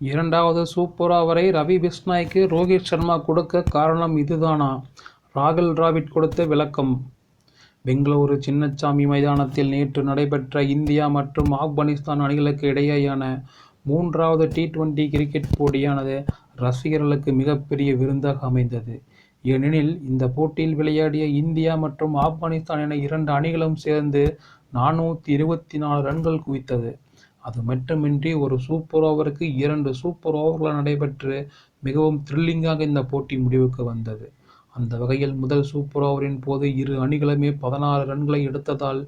இரண்டாவது சூப்பர் ஓவரை ரவி பிஸ்னாய்க்கு ரோஹித் சர்மா கொடுக்க காரணம் இதுதானா ராகுல் டிராவிட் கொடுத்த விளக்கம் பெங்களூரு சின்னச்சாமி மைதானத்தில் நேற்று நடைபெற்ற இந்தியா மற்றும் ஆப்கானிஸ்தான் அணிகளுக்கு இடையேயான மூன்றாவது டி டுவெண்டி கிரிக்கெட் போட்டியானது ரசிகர்களுக்கு மிகப்பெரிய விருந்தாக அமைந்தது. ஏனெனில் இந்த போட்டியில் விளையாடிய இந்தியா மற்றும் ஆப்கானிஸ்தான் என இரண்டு அணிகளும் சேர்ந்து நானூற்றி இருபத்தி நாலு ரன்கள் குவித்தது. அது மட்டுமின்றி ஒரு சூப்பர் ஓவருக்கு இரண்டு சூப்பர் ஓவர்கள் நடைபெற்று மிகவும் த்ரில்லிங்காக இந்த போட்டி முடிவுக்கு வந்தது. அந்த வகையில் முதல் சூப்பர் ஓவரின் போது இரு அணிகளுமே பதினாறு ரன்களை எடுத்ததால்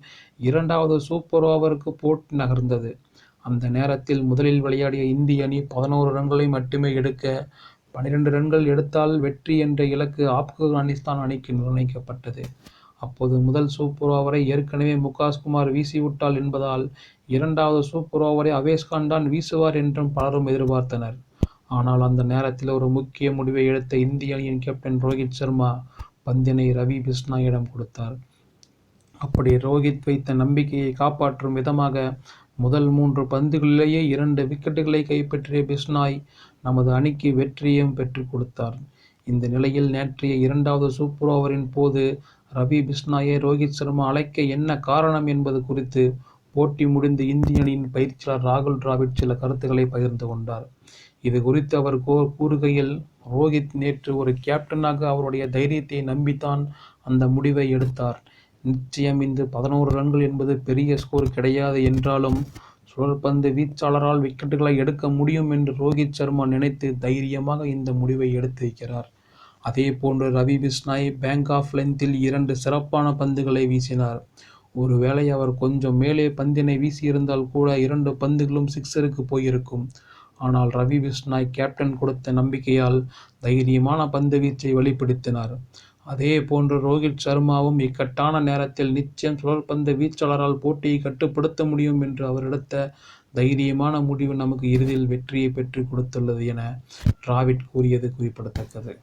இரண்டாவது சூப்பர் ஓவருக்கு போட்டி நகர்ந்தது. அந்த நேரத்தில் முதலில் விளையாடிய இந்திய அணி பதினோரு ரன்களை மட்டுமே எடுக்க பனிரெண்டு ரன்கள் எடுத்தால் வெற்றி என்ற இலக்கு ஆப்கானிஸ்தான் அணிக்கு நிர்ணயிக்கப்பட்டது. அப்போது முதல் சூப்பர் ஓவரை ஏற்கனவே முகாஸ்குமார் வீசிவிட்டால் என்பதால் இரண்டாவது சூப்பர் ஓவரை அவேஸ்கான் தான் வீசுவார் என்றும் பலரும் எதிர்பார்த்தனர். ஆனால் அந்த நேரத்தில் ஒரு முக்கிய முடிவை எடுத்த இந்திய அணியின் கேப்டன் ரோஹித் சர்மா பந்தினை ரவி பிஸ்னாயிடம் கொடுத்தார். அப்படி ரோஹித் வைத்த நம்பிக்கையை காப்பாற்றும் விதமாக முதல் மூன்று பந்துகளிலேயே இரண்டு விக்கெட்டுகளை கைப்பற்றிய பிஸ்னாய் நமது அணிக்கு வெற்றியையும் பெற்றுக் கொடுத்தார். இந்த நிலையில் நேற்றைய இரண்டாவது சூப்பர் ஓவரின் போது ரவி பிஷ்னாயை ரோஹித் சர்மா அழைக்க என்ன காரணம் என்பது குறித்து போட்டி முடிந்து இந்திய அணியின் பயிற்சியாளர் ராகுல் டிராவிட் சில கருத்துக்களை பகிர்ந்து கொண்டார். இது குறித்து அவர் கூறுகையில் ரோஹித் நேற்று ஒரு கேப்டனாக அவருடைய தைரியத்தை நம்பித்தான் அந்த முடிவை எடுத்தார். நிச்சயம் இந்த பதினோரு ரன்கள் என்பது பெரிய ஸ்கோர் கிடையாது என்றாலும் சுழற்பந்து வீச்சாளரால் விக்கெட்டுகளை எடுக்க முடியும் என்று ரோஹித் சர்மா நினைத்து தைரியமாக இந்த முடிவை எடுத்திருக்கிறார். அதேபோன்று ரவி பிஷ்னாய் பேங்க் ஆஃப் லென்த்தில் இரண்டு சிறப்பான பந்துகளை வீசினார். ஒருவேளை அவர் கொஞ்சம் மேலே பந்தினை வீசியிருந்தால் கூட இரண்டு பந்துகளும் சிக்ஸருக்கு போயிருக்கும். ஆனால் ரவி பிஷ்னாய் கேப்டன் கொடுத்த நம்பிக்கையால் தைரியமான பந்து வீச்சை வெளிப்படுத்தினார். அதேபோன்று ரோஹித் சர்மாவும் இக்கட்டான நேரத்தில் நிச்சயம் சுழற்பந்து வீச்சாளரால் போட்டியை கட்டுப்படுத்த முடியும் என்று அவர் எடுத்த தைரியமான முடிவு நமக்கு இறுதியில் வெற்றியை பெற்றுக் கொடுத்துள்ளது என டிராவிட் கூறியது குறிப்பிடத்தக்கது.